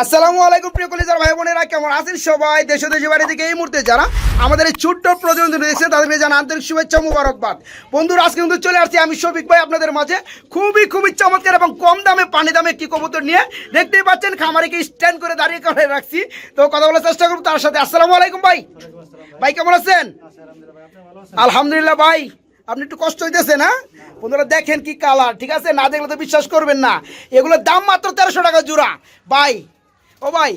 আসসালামু আলাইকুম প্রিয় কলেজার ভাই বোনেরা, কেমন আছেন সবাই? দেশ ও দেশের বাড়ি থেকে এই মুহূর্তে যারা আমাদের এই ছোট্ট প্রজন্ম দেখছে তাদেরকে জানা আন্তরিক শুভেচ্ছা মুবারকবাদ। বন্ধুরা, আজকে কিন্তু চলে আসছি আমি শফিক ভাই আপনাদের মাঝে। খুবই খুবই চমৎকার এবং কম দামে, পানি দামে কি কবুতর নিয়ে দেখতেই পাচ্ছেন, খামারিকে স্ট্যান্ড করে দাঁড়িয়ে করে রাখছি। তো কথা বলার চেষ্টা করব তার সাথে। আসসালামু আলাইকুম ভাই। ভাই, কেমন আছেন? আলহামদুলিল্লাহ ভাই, আপনি একটু কষ্ট হইতেছে না? বন্ধুরা, দেখেন কি কালার ঠিক আছে? না দেখলে তো বিশ্বাস করবেন না। এগুলোর দাম মাত্র তেরোশো টাকা জোড়া। ভাই ও ভাই।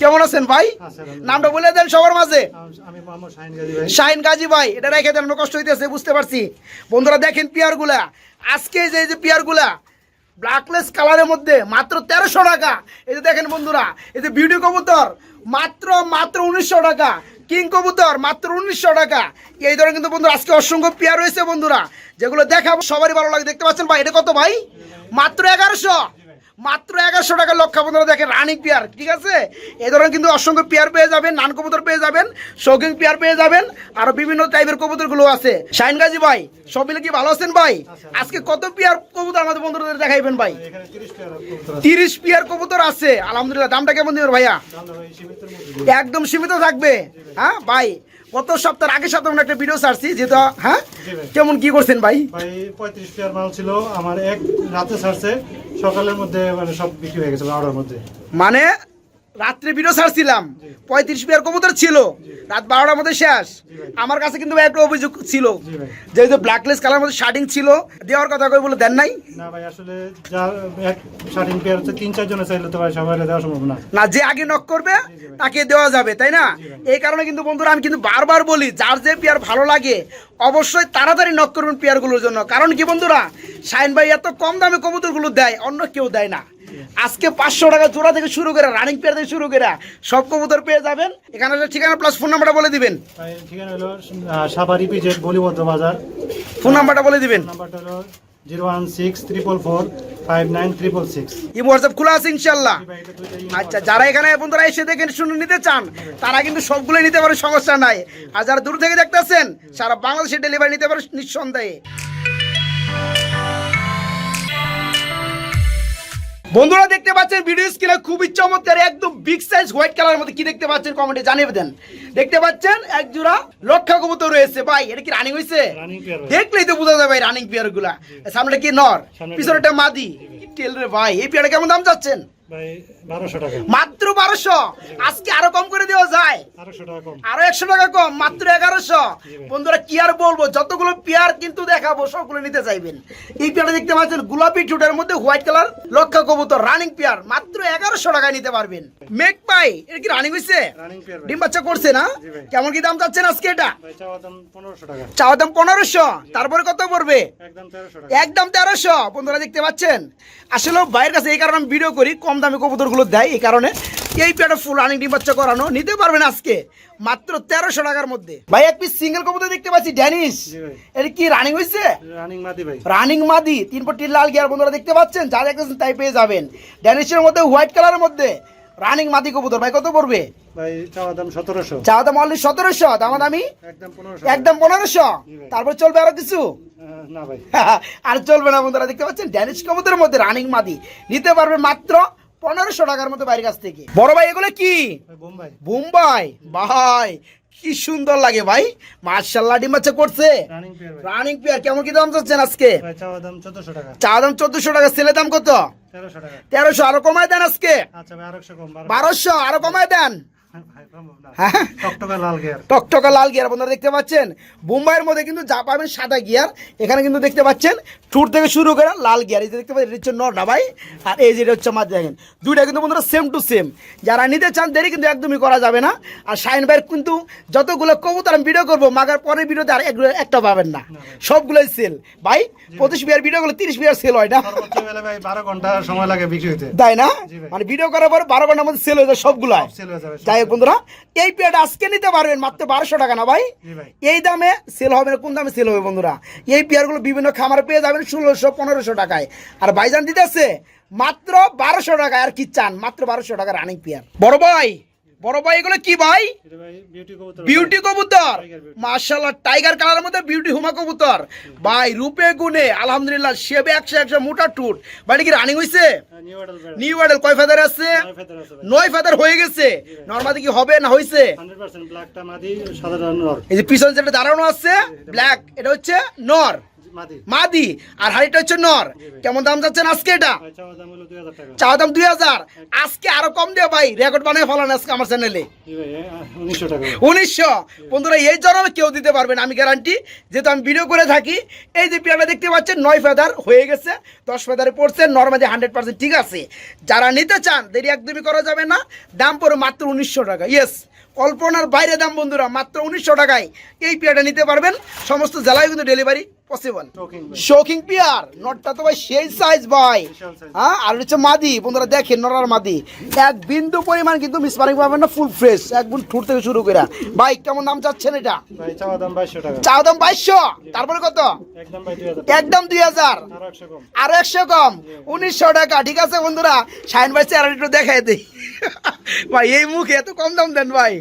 কেমন আছেন ভাই? আলহামদুলিল্লাহ। নামটা বলে দেন সবার মাঝে। শাহিন গাজী ভাই। এটা রেখে দেন কষ্ট হইতেছে বুঝতে পারছি। বন্ধুরা দেখেন পেয়ারগুলা। আজকে যে এই যে পেয়ারগুলা ব্ল্যাকলেস কালারের মধ্যে মাত্র তেরোশো টাকা। এই যে দেখেন বন্ধুরা এই যে বিউটি কবুতর মাত্র মাত্র উনিশশো টাকা। কিং কবুতর মাত্র উনিশশো টাকা। এই ধরনের কিন্তু বন্ধুরা আজকে অসংখ্য পেয়ার রয়েছে বন্ধুরা। যেগুলো দেখাবো সবারই ভালো লাগে। দেখতে পাচ্ছেন ভাই এটা কত ভাই? মাত্র এগারোশো। মাত্র এগারোশো টাকা লক্ষা বন্ধুরা দেখেন রানিং পেয়ার, ঠিক আছে? এ ধরনের কিন্তু অসংখ্য পেয়ার পেয়ে যাবেন, নান কবুতর পেয়ে যাবেন, শৌখিন পেয়ার পেয়ে যাবেন, আরও বিভিন্ন টাইপের কবুতরগুলো আছে। শাহিন গাজী ভাই সব মিলে কি ভালো আছেন ভাই? আজকে কত পেয়ার কবুতর আমাদের বন্ধুদের দেখাইবেন ভাই? তিরিশ পেয়ার কবুতর আছে, আলহামদুলিল্লাহ। দামটা কেমন দিবেন ভাইয়া? একদম সীমিত থাকবে। হ্যাঁ ভাই গত সপ্তাহের আগে সপ্তাহে একটা ভিডিও ছাড়ছি যেহেতু হ্যাঁ? কেমন কি করছেন ভাই? ভাই পঁয়ত্রিশ পেয়ার মাল ছিল আমার এক রাতে ছাড়ছে সকালের মধ্যে মানে সব বিক্রি হয়ে গেছে মধ্যে। মানে রাত্রে ভিডিও ছাড়ছিলাম। পঁয়ত্রিশ পেয়ার কবুতর ছিল। রাত বারোটার মধ্যে শেষ। আমার কাছে কিন্তু ভাই একটা অভিযোগ ছিল। যেহেতু ব্ল্যাকলেস কালার মধ্যে শার্টিং ছিল দেওয়ার কথা কই বলে দেন নাই? না ভাই আসলে যা এক শার্টিং পেয়ার হচ্ছে তিন চারজনে চাইলে তো ভাই সবাই দেওয়া সম্ভব না। না যে আগে নক করবে তাকে দেওয়া যাবে তাই না? এই কারণে কিন্তু বন্ধুরা আমি কিন্তু বারবার বলি যার যে পেয়ার ভালো লাগে অবশ্যই তাড়াতাড়ি নক করবেন পেয়ারগুলোর জন্য। কারণ কি বন্ধুরা শাইন ভাই এত কম দামে কবুতরগুলো দেয় অন্য কেউ দেয় না। আজকে পাঁচশো টাকা জোড়া থেকে শুরু করে রানিং পেয়ার থেকে শুরু করে সব কবুতর পেয়ে যাবেন। এখানে ঠিকানা প্লাস ফোন নাম্বারটা বলে দিবেন। ঠিকানা হলো বাজার। ফোন নাম্বারটা বলে দিবেন। নাম্বারটা হলো zero one six triple four five nine triple six. এই হোয়াটসঅ্যাপ খোলা আছে ইনশাল্লাহ আচ্ছা যারা এখানে বন্ধুরা এসে শুনে নিতে চান তারা কিন্তু নিতে পারে সমস্যা নাই। আর যারা দূর থেকে দেখতেছেন সারা বাংলাদেশে ডেলিভারি নিতে পারে নিঃসন্দেহে। বন্ধুরা দেখতে পাচ্ছেন ভিডিও স্ক্রিনে খুবই চমৎকার একদম বিগ সাইজ হোয়াইট কালার মধ্যে কি দেখতে পাচ্ছেন কমেন্টে জানিয়ে দেন। দেখতে পাচ্ছেন এক জোড়া লক্ষা কবুতর রয়েছে। ভাই এটা কি রানিং হয়েছে দেখলেই তো বোঝা যায় ভাই রানিং পেয়ারগুলা সামনে কি নর? পিছনে পিছনেটা মাদি। কি টেল রে ভাই এই পিয়ারটা কেমন দাম চাচ্ছেন? ভাই মাত্র বারোশো? আজকে আরও কম করে দেওয়া যায়। আরও একশো টাকা কম মাত্র এগারোশো। বন্ধুরা কি আর বলব? যতগুলো পেয়ার কিন্তু দেখাবো সবগুলো নিতে চাইবেন। এই পেয়ারটা দেখতে পাচ্ছেন গোলাপি ঠোঁটের মধ্যে হোয়াইট কালার লক্ষা কবুতর রানিং পেয়ার। মাত্র এগারোশো টাকায় নিতে পারবেন। মেক পাই এটা কি রানিং হয়েছে ডিম বাচ্চা করছে না? কেমন কি দাম চাচ্ছেন আজকে এটা? চাওয়া দাম পনেরোশো তারপরে কত পড়বে? একদম তেরোশো টাকা। একদম তেরোশো। বন্ধুরা দেখতে পাচ্ছেন? আসলে বাইরের কাছে এই কারণে আমি ভিডিও করি কম দামে কবুতরগুলো দেয় এই কারণে এই পেয়ারটা ফুল রানিং ডিম বাচ্চা করানো নিতে পারবেন আজকে। মাত্র তেরোশো টাকার মধ্যে। ভাই এক পিস সিঙ্গেল কবুতর দেখতে পাচ্ছি ড্যানিশ এটা কি রানিং হয়েছে? রানিং মাদি ভাই। রানিং মাদি তিন পট্টি লাল গিয়ার বন্ধুরা দেখতে পাচ্ছেন যা দেখতেছেন তাই পেয়ে যাবেন। ড্যানিশের মধ্যে হোয়াইট কালারের মধ্যে রানিং মাদি কবুতর। ভাই কত পড়বে? ভাই চাওয়া দাম সতেরোশো। চা দাম অনলি সতেরোশো দামা দামি একদম তারপর চলবে আরও কিছু? না ভাই। আর চলবে না বন্ধুরা দেখতে পাচ্ছেন ড্যানিশ কবুতরের মধ্যে রানিং মাদি। নিতে পারবে মাত্র পনেরোশো টাকার মতো বাইরের কাছ থেকে। বড় ভাই এগুলো কি? ভাই বোম্বাই। বোম্বাই? ভাই কি সুন্দর লাগে ভাই। মার্শাল্লাহ ডিম বাচ্চা করছে। রানিং পেয়ার ভাই। রানিং পেয়ার কেমন কি দাম চাচ্ছেন আজকে? চা দাম চোদ্দশো টাকা। ছেলে দাম কত? তেরোশো আরও কমায় দেন আজকে। আচ্ছা বারোশো আরও কমায় দেন। না হ্যাঁ? টকটকা লাল গিয়ার বন্ধুরা দেখতে পাচ্ছেন? বোম্বাইয়ের মধ্যে কিন্তু যা পাবেন সাদা গিয়ার এখানে কিন্তু দেখতে পাচ্ছেন টুর থেকে শুরু করে লাল গিয়ার এই যে দেখতে পাচ্ছেন এটা হচ্ছে নর না ভাই আর এই যে এটা হচ্ছে মাঝে দেখেন দুইটা কিন্তু বন্ধুরা সেম টু সেম যারা নিতে চান দেরি কিন্তু একদমই করা যাবে না। আর শাইন ভাইয়ের কিন্তু যতগুলো কবুতর আমি ভিডিও করব মাগার পরের ভিডিওতে আর এক- একটা পাবেন না। সবগুলোই সেল ভাই পঁচিশ বিয়ার ভিডিওগুলো তিরিশ বিয়ার সেল হয় না। ভাই বারো ঘণ্টা সময় লাগে বিক্রি হইতে। তাই না? মানে ভিডিও করার পর বারো ঘণ্টার মধ্যে সেল হয়ে যায় সবগুলো সেল হয়ে যাবে যাই বন্ধুরা এই পেয়ারটা আজকে নিতে পারবেন মাত্র বারোশো টাকা না ভাই? এই দামে সেল হবে কোন দামে সেল হবে বন্ধুরা? এই পেয়ারগুলো বিভিন্ন খামারে পেয়ে যাবেন ষোলোশো পনেরোশো টাকায়। আর ভাইজান দিতেছে মাত্র বারোশো টাকায় আর কি চান? মাত্র বারোশো টাকা রানিং পেয়ার বড় ভাই বড় ভাই এগুলো কি ভাই? বিউটি কবুতর। মার্শাল্লাহ টাইগার কালারের মধ্যে বিউটি হুমা কবুতর। ভাই রূপে গুণে আলহামদুলিল্লাহ সেবে একশো একশো মোটা টুট বাড়ি কি রানিং হইছে? নিউ মডেল কয় ফেদার আছে? নয় ফেদার হয়ে গেছে। নর্মালি কি হবে না হইছে? 100% ব্ল্যাকটা মাদি সাধারণ নর। এই যে পিছনে যেটা দাঁড়ানো আছে ব্ল্যাক এটা হচ্ছে নর। মাদি। আর হাড়িটা হচ্ছে নর। কেমন দাম যাচ্ছেন আজকে এটা? চাওয়া দাম হলো 2000 টাকা। চাওয়া দাম দুই হাজার। আজকে আরও কম দিয়ে ভাই রেকর্ড বানিয়ে ফেলান আজকে আমার চ্যানেলে জি ভাই আহ, 1900 টাকা। উনিশশো? বন্ধুরা এই জন্মে কেউ দিতে পারবেন আমি গ্যারান্টি যেহেতু আমি ভিডিও করে থাকি এই যে পিয়াটা দেখতে পাচ্ছেন নয় ফেদার হয়ে গেছে দশ ফেদারে পড়ছে নর্মালি হান্ড্রেড পার্সেন্ট ঠিক আছে। যারা নিতে চান দেরি একদমই করা যাবে না দাম পড়ে মাত্র উনিশশো টাকা ইয়েস কল্পনার বাইরে দাম বন্ধুরা মাত্র উনিশশো টাকায় এই পিয়াটা নিতে পারবেন। সমস্ত জেলায় কিন্তু ডেলিভারি পসিবল টকিং ভাই। শৌকিং পিয়ার নটটা তো ভাই সেই সাইজ ভাই। হ্যাঁ? আর হচ্ছে মাদি। বন্ধুরা দেখেন নরার মাদি। এক বিন্দু পরিমাণ কিন্তু পাবেন না ফুল ফ্রেশ একদম ঠুট থেকে শুরু করে। ভাই কেমন দাম চাচ্ছেন এটা? চাওয়া দাম 2200 টাকা। চাও দাম বাইশশো? তারপরে কত? একদম ভাই 2000 টাকা একদম দুই হাজার। আরও 100 কম। আরও একশো কম? উনিশশো টাকা। ঠিক আছে বন্ধুরা ভাই চেহারা একটু দেখাই দিই। ভাই এই মুখে এত কম দাম দেন ভাই।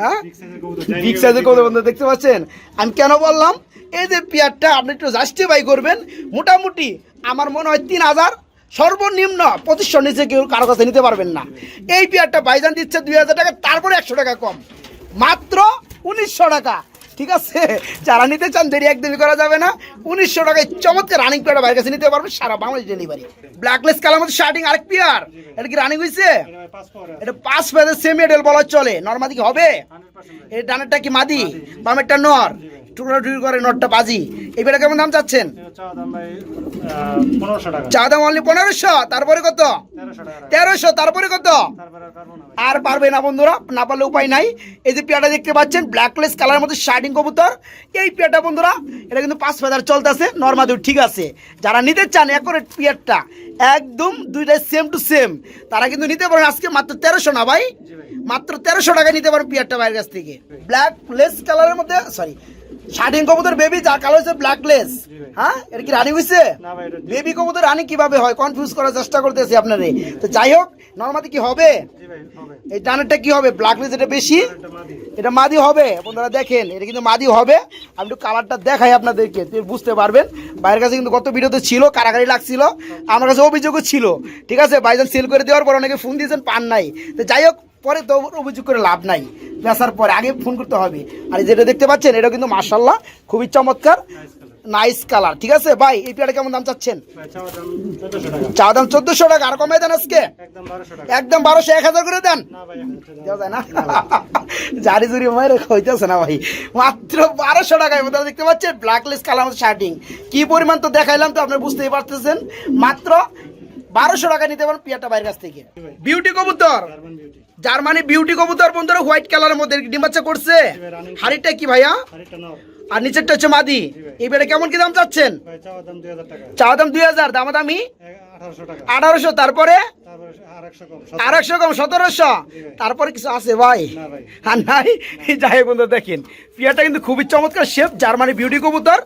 হ্যাঁ? বিগ সাইজের কবুতর। বিগ সাইজের কত বন্ধু দেখতে পাচ্ছেন? আমি কেন বললাম? এই যে পেয়ারটা আপনি একটু জাস্টিফাই করবেন, মোটামুটি আমার মনে হয় তিন হাজার সর্বনিম্ন পঁচিশশো নিচে কেউ কারও কাছে নিতে পারবেন না। এই পেয়ারটা বাইজান দিচ্ছে দুই হাজার টাকা, তারপরে একশো টাকা কম। মাত্র উনিশশো টাকা, ঠিক আছে? যারা নিতে চান দেরি একদিনই করা যাবে না। উনিশশো টাকায় চমৎকার রানিং পেয়ারটা বাইরের কাছে নিতে পারবেন সারা বাংলাদেশ ডেলিভারি ব্ল্যাকলেস কালার মধ্যে শার্টিং আরেক পেয়ার। এটা কি রানিং হয়েছে এটা পাঁচ ফেদের সেমি এডেল বলা চলে। নর্মাদি কি হবে? 100% এই ডানেরটা কি মাদি? বামেরটা নর। টুকরো টুকরো করে নটটা বাজি। এই বেটা কেমন দাম চাচ্ছেন? এটা চাওয়া দাম ভাই আহ, 1500 টাকা। চা দাম অনলি পনেরোশো তারপরে কত? 1300 টাকা। রাখা। তেরোশো তারপরে কত? আর পারব না বন্ধুরা না পারলে উপায় নাই। এই যে পেয়াটা দেখতে পাচ্ছেন ব্ল্যাকলেস কালারের মধ্যে শার্টিং কবুতর। এই পেয়াটা বন্ধুরা এটা কিন্তু পাঁচ ফেদার চলতেছে নর্মাদি ঠিক আছে। যারা নিতে চান একরেট পেয়ারটা একদম দুইটাই সেম টু সেম তারা কিন্তু নিতে পারেন আজকে মাত্র তেরোশো না ভাই। মাত্র তেরোশো টাকা নিতে পারেন পিয়ারটা বাইরের কাছ থেকে। ব্ল্যাক লেস কালারের মধ্যে সরি শার্টিং কবুতর বেবি যা কালার হচ্ছে ব্ল্যাক লেস হ্যাঁ? এটা কি রানিং হয়েছে বেবি কবুতর রানিং কীভাবে হয়? কনফিউজ করার চেষ্টা করতেছি আপনারে। তো যাই হোক নর্মালি কি হবে? এই ডানেরটা কি হবে? ব্ল্যাক লেস এটা বেশি? এটা মাদি হবে। বন্ধুরা দেখেন এটা কিন্তু মাদি হবে। আমি একটু কালারটা দেখাই আপনাদেরকে বুঝতে পারবেন। বাইরের কাছে কিন্তু গত ভিডিওতে ছিল কারাগারি লাগছিল। আমার কাছে অভিযোগও ছিল। ঠিক আছে? বাইজান সেল করে দেওয়ার পর অনেকে ফোন দিয়েছেন, পান নাই। তো যাই হোক, পরে তো অভিযোগ করে লাভ নাই। বেসার পরে আগে ফোন করতে হবে। আর যেটা দেখতে পাচ্ছেন এটা কিন্তু মার্শাল্লাহ খুবই চমৎকার। নাইস কালার ঠিক আছে? ভাই এই পেয়ারটা কেমন দাম চাচ্ছেন? ভাই চাওয়া দাম 1400 টাকা। চা দাম চোদ্দশো টাকা আর কমাই দেন আজকে? একদম 1200 টাকা। একদম বারোশো এক হাজার করে দেন? না ভাই 1000 টাকা। দেওয়া যায় না? জারি জুরি মায়ের হইতেছে না ভাই। মাত্র বারোশো টাকায় মধ্যে দেখতে পাচ্ছেন? ব্ল্যাকলেস কালার মতো শার্টিং কি পরিমাণ তো দেখাইলাম তো আপনি বুঝতেই পারতেছেন। মাত্র বারোশো টাকা নিতে পারেন পিয়াটা বাইরের কাছ থেকে। বিউটি কবুতর। জার্মান বিউটি কবুতর বন্ধুরা হোয়াইট কালারের মধ্যে ডিম করছে। হাড়িটা কি ভাইয়া? আর নিচেরটা হচ্ছে মাদি। এই বেড়ে কেমন কি দাম চাচ্ছেন? চাওয়া দাম 2000 টাকা। চাওয়া দাম দুই হাজার 1800 টাকা। আঠারোশো তারপরে? আর 100 কম একশো কম সতেরোশো? তারপরে কিছু আছে ভাই? আর নাই? যাই বন্ধু দেখেন। পিয়াটা কিন্তু খুবই চমৎকার শেপ জার্মানি বিউটি কবুতর।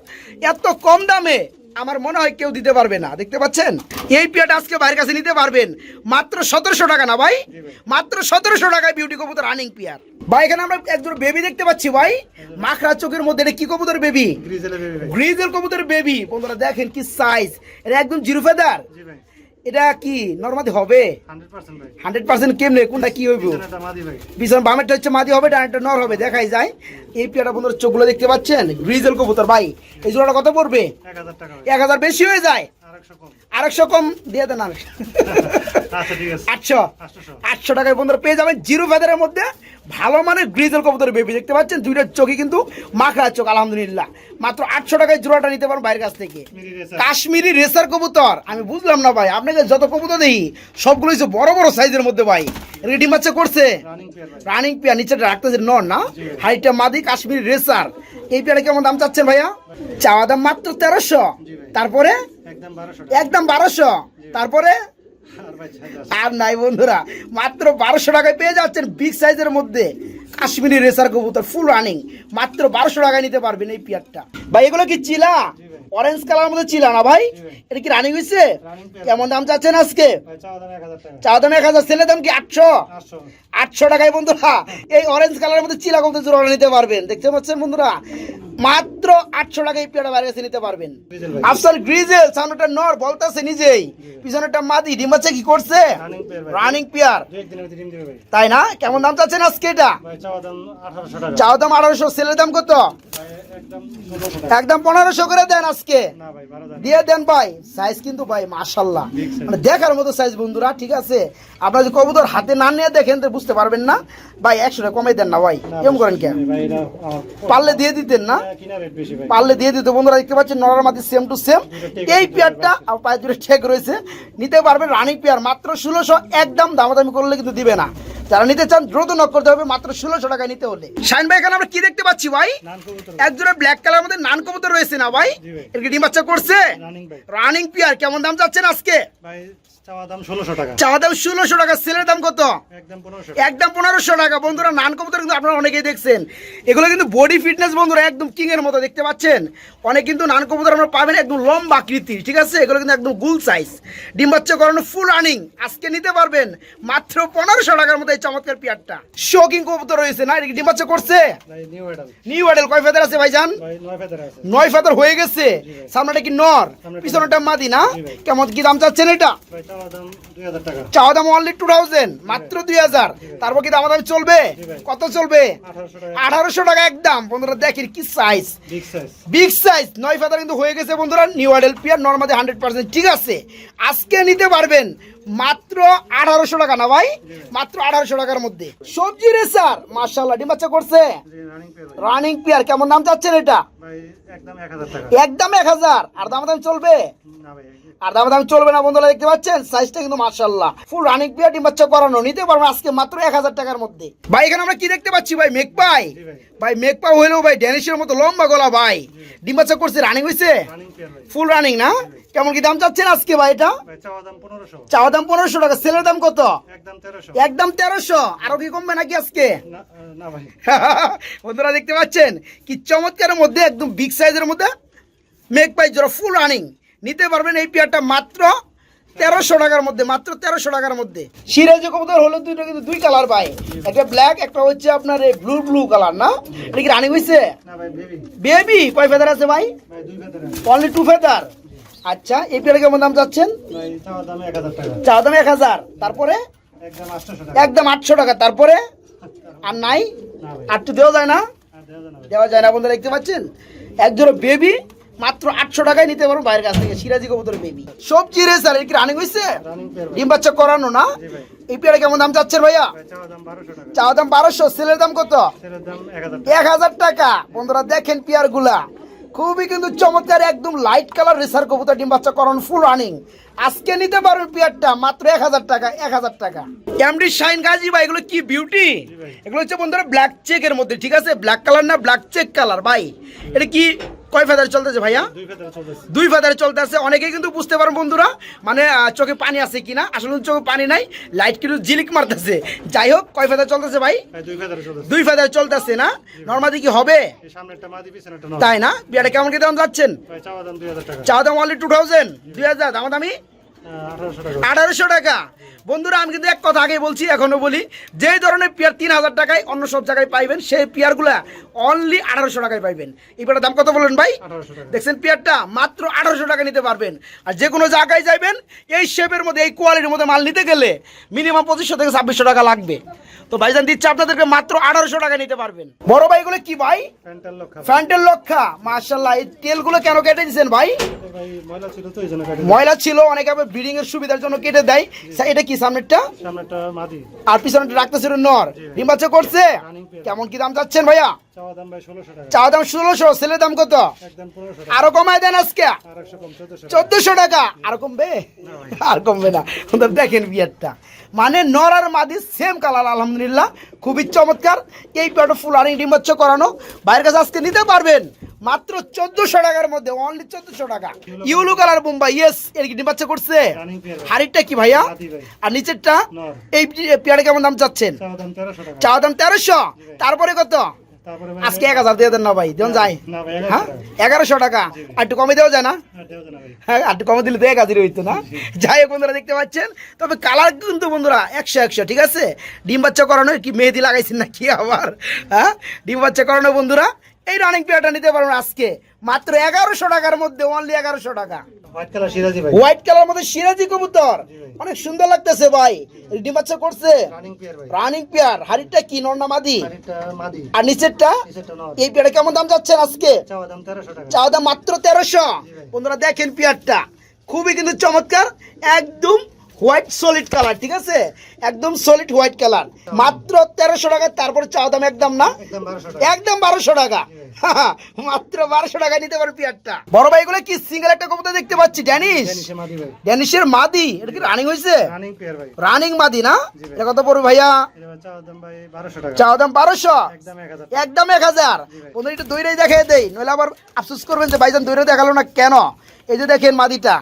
এত কম দামে আমার মনে হয় কেউ দিতে পারবে না। দেখতে পাচ্ছেন? এই পিয়াটা আজকে বাইরের কাছে নিতে পারবেন। মাত্র সতেরোশো টাকা না ভাই? মাত্র সতেরোশো টাকায় বিউটি কবুতর রানিং পিয়ার ভাই এখানে আমরা একজন বেবি দেখতে পাচ্ছি ভাই। মাখরা চোখের মধ্যে এটা কি কবুতর বেবি গ্রিজেলে গ্রিজের কবুতর বেবি বন্ধুরা দেখেন কি সাইজ এটা একদম জিরো ফেদার জি ভাই। এটা কি? নর্মালি হবে? 100% ভাই। হান্ড্রেড পার্সেন্ট কেমনে? কোনটা কি হইব? ভাই। বামেরটা হচ্ছে মাদি হবে ডানেরটা নর হবে দেখাই যায়। এই পেয়ারা বন্ধুর চোখগুলো দেখতে পাচ্ছেন? গ্রিজেল কবুতর ভাই। এই জোড়াটা কত পড়বে? 1000 টাকা ভাই। এক হাজার বেশি হয়ে যায়। আর 100 কম আরেকশো কম। দিয়ে দেন আচ্ছা আটশো। আটশো টাকায় বন্ধুরা পেয়ে যাবেন জিরো ফেদারের মধ্যে ভালো মানে গ্রিজেল বেবি দেখতে পাচ্ছেন। দুইটার চোখই কিন্তু মাখা চোখ আলহামদুলিল্লাহ। মাত্র আটশো টাকায় জোড়াটা নিতে পারেন বাইরের কাছ থেকে। কাশ্মীরি রেসার কবুতর। আমি বুঝলাম না ভাই আপনাকে যত কবুতর দিই সবগুলো বড় বড় সাইজের মধ্যে ভাই। ডিম বাচ্চা করছে। রানিং পেয়ার নিচে রাখতেছে নর না? হাইটটা মাদি কাশ্মীরি রেসার। এই পেয়ারে কেমন দাম চাচ্ছেন ভাইয়া? চাওয়া দাম মাত্র তেরোশো। তারপরে? একদম 1200 টাকা। একদম বারোশো। তারপরে? আর আর নাই বন্ধুরা মাত্র বারোশো টাকায় পেয়ে যাচ্ছেন বিগ সাইজের মধ্যে কাশ্মীরি রেসার কবুতর ফুল রানিং মাত্র বারোশো টাকায় নিতে পারবেন এই পিয়ারটা ভাই এগুলো কি চিলা? অরেঞ্জ কালার মধ্যে ছিল না ভাই? এটা কি রানিং হয়েছে? কেমন দাম চাচ্ছেন আজকে? চার দাম এক হাজার চা দাম এক হাজার ছেলে দাম কি আটশো? আটশো। আটশো টাকায় বন্ধুরা এই অরেঞ্জ কালারের মধ্যে চিলা কমতে জোড়া নিতে পারবেন। দেখতে পাচ্ছেন বন্ধুরা? মাত্র আটশো টাকায় পেয়ারা বাইরে নিতে পারবেন। আফসার গ্রিজেল সামনেটা নর বলতেছে নিজেই। পিছনেটা মাদি ডিমাচ্ছে কি করছে? রানিং পেয়ার ডিম তাই না? কেমন দাম চাচ্ছেন আজকে এটা? চাওয়া দাম আঠারোশো চাও দাম কত? একদম পনেরোশো করে দেন আজকে। দিয়ে দেন ভাই। সাইজ কিন্তু ভাই size. মানে দেখার মতো সাইজ বন্ধুরা ঠিক আছে? আপনারা যদি কবুতর হাতে না নিয়ে দেখেন তো বুঝতে পারবেন না। ভাই একশো টাকা কমাই দেন না ভাই। কেমন করেন কেন? পারলে দিয়ে দিতেন না? পারলে দিয়ে দিতে। বন্ধুরা দেখতে পাচ্ছেন নরার মাটি সেম টু সেম এই পেয়ারটা পায়ে দূরে ঠেক রয়েছে। নিতে পারবেন রানিং পেয়ার মাত্র ষোলোশো একদম দামাদামি করলে কিন্তু দিবে না। যারা নিতে চান দ্রুত নক করতে হবে মাত্র ষোলোশো টাকায় নিতে হলে। শাইন ভাই এখানে আমরা কি দেখতে পাচ্ছি ভাই? নান কবুতর এক জোড়া ব্ল্যাক কালার মধ্যে নান কবুতর রয়েছে না ভাই? এর কি ডিম বাচ্চা করছে? রানিং পেয়ার কেমন দাম যাচ্ছেন আজকে? চাওয়া দাম ষোলোশো টাকা। সেলের দাম কত? একদম পনেরোশো টাকা। বন্ধুরা নান কবুতর কিন্তু আপনারা অনেকেই দেখছেন। এগুলো কিন্তু বডি ফিটনেস বন্ধুরা একদম কিং এর মতো দেখতে পাচ্ছেন। অনেক কিন্তু নান কবুতর আমরা পাবেন একদম লম্বা আকৃতির ঠিক আছে? এগুলো কিন্তু একদম গুল সাইজ ডিম বাচ্চা করানো ফুল রানিং আজকে নিতে পারবেন মাত্র পনেরোশো টাকার মতো এই চমৎকার পেয়ারটা। শোকিং কবুতর রয়েছে। না ডিম বাচ্চা করছে? নিউ কয় ফেদার আছে ভাইজান? ভাই নয় ফেদার হয়ে গেছে। সামনেটা কি নর? পিছনেটা মাদি না? কেমন কি দাম চাচ্ছেন এটা? চাওয়া দাম অনলি টু থাউজেন্ড মাত্র দুই হাজার। তারপর কি দাম দাম চলবে কত চলবে? আঠারোশো টাকা। একদম। বন্ধুরা দেখেন কি সাইজ বিগ সাইজ নয় ফাদার কিন্তু হয়ে গেছে বন্ধুরা। নিউ আইডেল পিয়ার নর্মাদি হান্ড্রেড পার্সেন্ট ঠিক আছে। আজকে নিতে পারবেন মাত্র আঠারোশো টাকা না ভাই? মাত্র আঠারোশো টাকার মধ্যে। সবজি রে স্যার মার্শাল্লাহ ডিম বাচ্চা করছে? রানিং পেয়ার কেমন দাম চাচ্ছেন এটা? একদম এক হাজার আর দাম দাম চলবে আর দাম দাম চলবে না বন্ধুরা দেখতে পাচ্ছেন? সাইজটা কিন্তু মার্শাল্লাহ ফুল রানিং পিয়ার ডিম বাচ্চা করানো। নিতে পারবেন আজকে মাত্র এক হাজার টাকার মধ্যে। ভাই এখানে আমরা কি দেখতে পাচ্ছি ভাই? মেঘ পাই। ভাই। মেঘ পা হইলেও ভাই ড্যানিশের মতো লম্বা গলা ভাই। ডিম বাচ্চা করছে রানিং হয়েছে ফুল রানিং না? কেমন কি দাম চাচ্ছেন আজকে ভাই এটা? চাওয়া দাম পনেরোশো। টাকা। সেলের দাম কত? একদম তেরোশো। আরও কি কমবে নাকি আজকে? বন্ধুরা দেখতে পাচ্ছেন? কি চমৎকারের মধ্যে একদম বিগ সাইজের মধ্যে মেঘ পাই জোড়া ফুল রানিং নিতে পারবেন এই পেয়ারটা মাত্র তেরোশো টাকার মধ্যে মাত্র তেরোশো টাকার মধ্যে। সিরাজি কবুতর হলো দুইটা কিন্তু দুই কালার ভাই। একটা ব্ল্যাক একটা হচ্ছে আপনার এই ব্লু ব্লু কালার না? এটা কি রানিং হয়েছে বেবি বেবি কয় ফেদার আছে ভাই? অনলি টু ফেদার আচ্ছা এই পেয়ারে কেমন দাম চাচ্ছেন? চাওয়া দাম এক হাজার তারপরে? একদম আটশোশো টাকা। একদম আটশো টাকা। তারপরে? আর নাই? আর তো দেওয়া যায় না? দেওয়া যায় না বন্ধুরা দেখতে পাচ্ছেন? একজোড়া বেবি মাত্র আটশো টাকায় নিতে পারব বাইরের কাছ থেকে। সিরাজি কবুতর বেবি সবজি রে স্যার কি রানিং হয়েছে ডিম বাচ্চা করানো না? এই পেয়ারে কেমন দাম চাচ্ছেন ভাইয়া? চাওয়া দাম বারোশো সেলের দাম কত? এক হাজার টাকা। বন্ধুরা দেখেন পেয়ারগুলা খুবই কিন্তু চমৎকার একদম লাইট কালার রেসার কবুতর ডিম বাচ্চা করানো ফুল রানিং আজকে নিতে পারবেন পেয়ারটা মাত্র এক হাজার টাকা এক হাজার টাকা। এমডি শাইন গাজি ভাই এগুলো কি বিউটি এগুলো হচ্ছে বন্ধুরা ব্ল্যাক চেকের মধ্যে ঠিক আছে? ব্ল্যাক কালার না ব্ল্যাক চেক কালার ভাই। এটা কি কয় ফেদার চলতেছে ভাইয়া? দুই ফেদার চলতেছে। অনেকেই কিন্তু বুঝতে পারেন বন্ধুরা মানে চোখে পানি আছে কিনা। আসলে চোখে পানি নাই লাইট কিন্তু ঝিলিক মারতেছে। যাই হোক কয় ফাদার চলতেছে ভাই? দুই ফেদার চলতেছে। না? নর্মালি কি হবে? তাই না? বিয়াটা কেমন কি দাম যাচ্ছেন? চাওয়া দাম অনলি টু থাউজেন্ড দুই হাজার? দাম দামি আঠারোশো টাকা। বন্ধুরা আমি কিন্তু এক কথা আগে বলছি এখনও বলি যে ধরনের পেয়ার তিন হাজার টাকায় অন্য সব জায়গায় পাইবেন সেই পেয়ারগুলা অনলি আঠারোশো টাকায় পাইবেন। এই পেয়ারটার দাম কত বললেন ভাই? দেখছেন পেয়ারটা মাত্র আঠারোশো টাকা নিতে পারবেন। আর যে কোনো জায়গায় যাবেন এই শেপের মধ্যে এই কোয়ালিটির মধ্যে মাল নিতে গেলে মিনিমাম পঁচিশশো থেকে ছাব্বিশশো টাকা লাগবে। তো ভাইজান দিচ্ছে আপনাদেরকে মাত্র আঠারোশো টাকা নিতে পারবেন। বড় ভাইগুলো কি ভাই? প্যান্টাল লক্ষা। ফ্যান্টেল লক্ষা। মার্শাল্লাহ এই তেলগুলো কেন কেটে দিচ্ছেন ভাই? ময়লা ছিল অনেকে ব্রিডিং এর সুবিধার জন্য কেটে দেয়। এটা কি সামনেরটা? মাদি। আর পিছনে রাখতেছিল নর। ডিম বাচ্চা করছে? কেমন কি দাম ভাইয়া? চাওয়া দাম ষোলোশো টাকা। দাম ছেলের দাম কত? আরও কমায় দেন আজকে। চোদ্দশো টাকা। আর কমবে? আর কমবে না। দেখেন বিয়ারটা। মানে নর আর মাদি সেম কালার আলহামদুলিল্লাহ। খুবই চমৎকার। এই পেয়ারটা ফুল আরিং ডিম বাচ্চা করানো। বাইরের কাছে আজকে নিতে পারবেন। মাত্র চোদ্দশো টাকার মধ্যে অনলি চোদ্দশো টাকা। ইউলু কালার বোম্বাই ইয়েস এর কি ডিম বাচ্চা করছে? হাড়িটা কি ভাইয়া? আর নিচেরটা? এই পেয়ারে কেমন দাম চাচ্ছেন? চাওয়া দাম তেরোশো তারপরে কত? আজকে এক হাজার দিয়ে দেন না ভাই দেন যায় হ্যাঁ? এগারোশো টাকা। আর একটু কমে দেওয়া যায় না? হ্যাঁ আর একটু কমে দিলে তো এক হাজার হইতো না? যাই হোক বন্ধুরা দেখতে পাচ্ছেন? তবে কালার কিন্তু বন্ধুরা একশো একশো ঠিক আছে? ডিম বাচ্চা করানো কি মেহেদি লাগাইছেন না কি আবার? হ্যাঁ? ডিম বাচ্চা করানো বন্ধুরা এই রানিং পেয়ারটা নিতে পারবেন আজকে। মাত্র এগারোশো টাকার মধ্যে অনলি এগারোশো টাকা। হোয়াইট কালার মধ্যে সিরাজি কবুতর। অনেক সুন্দর লাগতেছে ভাই। এই ডিম বাচ্চা করছে? রানিং পেয়ার হাড়িটা কি নর্না মাদি? আর নিচেরটা? এই পেয়ারে কেমন দাম যাচ্ছেন আজকে? চাওয়া দাম মাত্র তেরোশো। বন্ধুরা দেখেন পেয়ারটা। খুবই কিন্তু চমৎকার। একদম হোয়াইট সলিড কালার ঠিক আছে? একদম সলিড হোয়াইট কালার মাত্র তেরোশো টাকা তারপরে চাওয়া দাম একদম না? একদম বারোশো টাকা। মাত্র বারোশো টাকা নিতে পারো পেয়ারটা বড় ভাই এগুলো কি সিঙ্গেল একটা কবুতর দেখতে পাচ্ছি? ড্যানিশ ড্যানিশের মাদি এটা কি রানিং হয়েছে? রানিং মাদি না। এটা কত পড়বে ভাইয়া? চাওয়া দাম বারোশো একদম এক হাজার। জি একটু দইটাই দেখাই দেই নইলে আবার আফসোস করবেন যে ভাইজান দইটা দেখাল না কেন? এই যে দেখেন মাদিটা।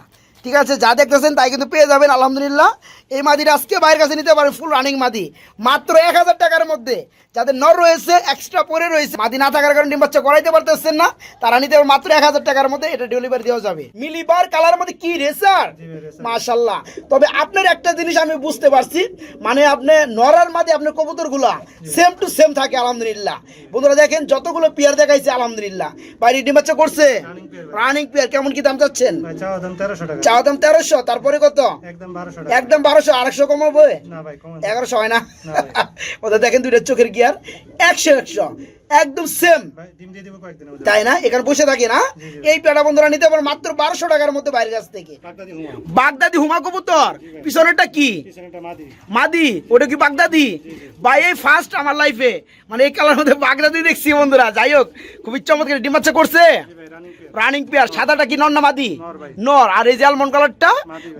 ঠিক আছে যা দেখতেছেন তাই কিন্তু পেয়ে যাবেন আলহামদুলিল্লাহ। এই মাদিটা আজকে বাইরের কাছে নিতে পারেন ফুল রানিং মাদি। মাত্র এক হাজার টাকার মধ্যে। যাদের নর রয়েছে এক্সট্রা পরে রয়েছে মাদি না থাকার কারণে ডিম বাচ্চা করাইতে পারতেছেন না তারা নিতে পারবে মাত্র এক হাজার টাকার মধ্যে এটা ডেলিভারি দেওয়া যাবে। মিলিবার কালার মধ্যে কি রেসার মাশাল্লাহ তবে আপনার একটা জিনিস আমি বুঝতে পারছি মানে আপনি নরার মাঝে আপনার কবুতরগুলা সেম টু সেম থাকে আলহামদুলিল্লাহ। বন্ধুরা দেখেন যতগুলো পেয়ার দেখাইছে আলহামদুলিল্লাহ। বাইরে ডিম বাচ্চা করছে। রানিং পেয়ার কেমন কি দাম চাচ্ছেন? চাওয়া দাম তেরোশো তারপরে কত? একদম বারোশো আরেকশো কমাবে? এগারোশো হয় না? না ওদের দেখেন দুইটা চোখের গিয়ার একশো একশো। একদম সেম তাই না? এখানে বসে থাকি না। এই পেটা বন্ধুরা নিতে পারো মাত্র বারোশো টাকার মধ্যে বাইরের কাছ থেকে। বাগদাদি হুমা। কবুতর। পিছনেরটা কি? মাদি। ওটা কি বাগদাদি? ভাই এই ফার্স্ট আমার লাইফে মানে এই কালার মধ্যে বাগদাদি দেখছি বন্ধুরা। যাই হোক খুবই চমৎকার। ডিম বাচ্চা করছে? রানিং পেয়ার সাদাটা কি নর না মাদি? নর আর এই যে আলমন্ড কালারটা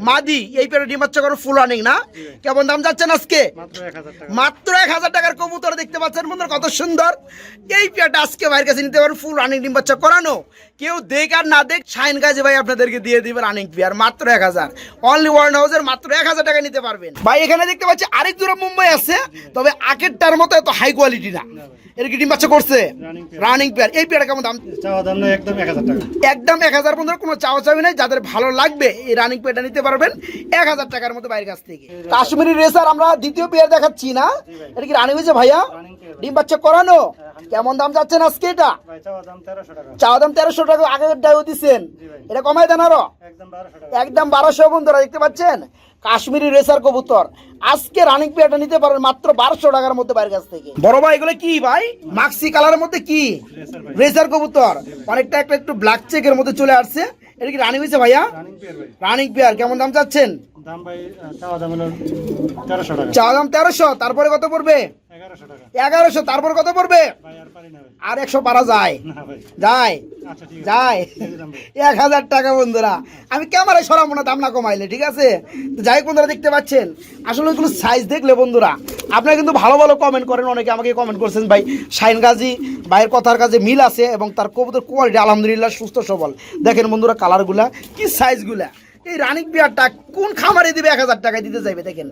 মাদি এই পেয়ারে ডিম করো ফুল রানিং না? কেমন দাম যাচ্ছেন আজকে? মাত্র এক হাজার টাকার কবুতর দেখতে পাচ্ছেন বন্ধুরা কত সুন্দর। এই পেয়ারটা আজকে ভাইয়ের কাছে নিতে পারেন ফুল রানিং ডিম বাচ্চা করানো। কেউ দেখ আর না দেখ শাইন গাছে ভাই আপনাদেরকে দিয়ে দিবে রানিং পেয়ার মাত্র এক হাজার। অনলি ওয়ার্ন হাউসের মাত্র এক হাজার টাকা নিতে পারবেন। ভাই এখানে দেখতে পাচ্ছি আরেক দূরে মুম্বাই আছে তবে আগেরটার মতো এত হাই কোয়ালিটি না। এর কি ডিম বাচ্চা করছে? রানিং পেয়ার এই পেয়ারটা কেমন দাম? একদম এক হাজার টাকা। একদম এক হাজার পনেরো কোনো চাওয়া চাবি নাই যাদের ভালো লাগবে এই রানিং পেয়ারটা নিতে পারবেন এক হাজার টাকার মতো বাইরের কাছ থেকে। কাশ্মীরি রেসার আমরা দ্বিতীয় পেয়ার দেখাচ্ছি না। এটা কি রানিং হয়েছে ভাইয়া? ডিম বাচ্চা করানো? কেমন দাম যাচ্ছেন আজকে এটা? ভাই চাওয়া দাম তেরোশো টাকা। আগের ডাইও দিচ্ছেন এটা কমাই দেন আরও। একদম বারোশো বন্ধুরা দেখতে পাচ্ছেন? কাশ্মীরি রেসার কবুতর। আজকে রানিং পেয়ারটা নিতে পারেন মাত্র বারোশো টাকার মধ্যে বাইরের কাছ থেকে। বড় ভাই এগুলো কি ভাই? মাক্সি কালারের মধ্যে কি? রেসার ভাই। কবুতর। অনেকটা একটা একটু ব্ল্যাক চেকের মধ্যে চলে আসছে। এটা কি রানিং হয়েছে ভাইয়া? রানিং পেয়ার কেমন দাম চাচ্ছেন? দাম ভাই চাওয়া দাম তেরোশো। তারপরে কত পড়বে? এগারোশো তারপর কত পড়বে? আর একশো পারা যায়। যায়। আচ্ছা যায়। এক হাজার টাকা বন্ধুরা। আমি ক্যামেরায় সরাবো না দাম না কমাইলে ঠিক আছে? যাই বন্ধুরা দেখতে পাচ্ছেন? আসলে ওইগুলো সাইজ দেখলে বন্ধুরা আপনারা কিন্তু ভালো ভালো কমেন্ট করেন অনেকে আমাকে কমেন্ট করছেন ভাই শাইন গাজী ভাইয়ের কথার কাছে মিল আছে এবং তার কবুতর কোয়ালিটি আলহামদুলিল্লাহ সুস্থ সবল। দেখেন বন্ধুরা কালারগুলা কি সাইজগুলা এই রানিক বিয়ারটা কোন খামারে দিবে এক হাজার টাকায় দিতে যাইবে দেখেন।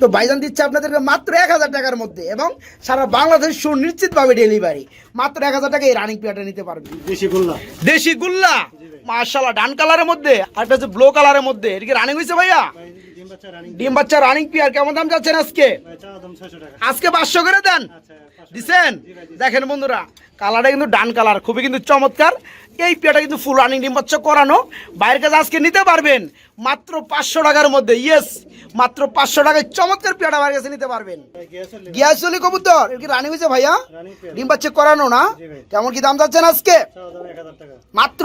তো ভাইজান দিচ্ছে আপনাদেরকে মাত্র এক হাজার টাকার মধ্যে এবং সারা বাংলাদেশ সুনিশ্চিতভাবে ডেলিভারি মাত্র এক হাজার টাকা এই রানিক বিয়ারটা নিতে পারবে। বেশি বললাম দেশি গুল্লা? মাশাআল্লাহ ডান কালারের মধ্যে আর একটা হচ্ছে ব্লু কালারের মধ্যে। এটা কি রানিং হয়েছে ভাইয়া? ডিম বাচ্চা রানিং পিয়ার কেমন দাম যাচ্ছেন আজকে? আজকে পাঁচশো করে দেন। দিছেন? দেখেন বন্ধুরা কালারটা কিন্তু ডান কালার খুবই কিন্তু চমৎকার। এই পেয়ারটা কিন্তু ফুল রানিং ডিম বাচ্চা করানো। বাইরের কাছে আজকে নিতে পারবেন। মাত্র পাঁচশো টাকার মধ্যে ইয়েস মাত্র পাঁচশো টাকায় চমৎকার পেয়ারটা বাইরের কাছে নিতে পারবেন। গিয়াসলি কবুতর এটা কি রানিং হয়েছে ভাইয়া? ডিম বাচ্চা করানো না? কেমন কি দাম যাচ্ছেন আজকে? মাত্র?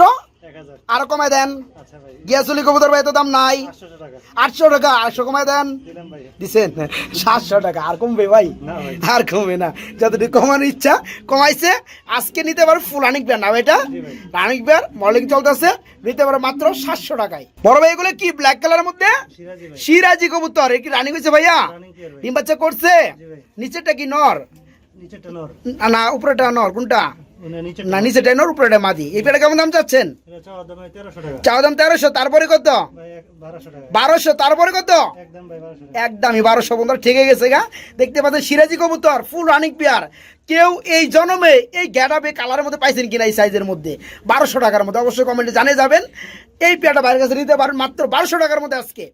আরও কমায় দেন। আচ্ছা গিয়াসলি কবুতর ভাই এত দাম নাই। আটশো টাকা। আটশো কমায় দেন। দিছেন? সাতশো টাকা। আর কমবে ভাই? আর কমবে না। যতটুকু কমানোর ইচ্ছা কমাইছে। আজকে নিতে পারো ফুল রানিক ব্যান্ড না এটা। রানিক ব্যান্ড চলতেছে নিতে পারে মাত্র সাতশো টাকায়। বড় ভাই এগুলো কি ব্ল্যাক কালারের মধ্যে? সিরাজি কবুতর এ কি রানিং হয়েছে ভাইয়া? ডিম বাচ্চা করছে? নিচেটা নিচেরটা কি নর? নিচেরটা নর। না, উপরেটা নর কোনটা? না নিচে টেনোর উপরে মাদি। এই কেমন দাম চাচ্ছেন? এটা চাওয়া দাম তেরোশো তারপরে কত? বারোশো তারপরে কত? একদমই বারোশো বন্ধুরা ঠিকই গেছে গা। দেখতে পাচ্ছেন সিরাজি কবুতর ফুল রানিং পেয়ার কেউ এই জনমে এই কালারের মধ্যে পাইছেন কিনা এই সাইজের মধ্যে? বারোশো টাকার মধ্যে। অবশ্যই কমেন্টে জানিয়ে যাবেন। এই পেয়ারটা বাইরের কাছে নিতে পারেন মাত্র বারোশো টাকার মধ্যে আজকে।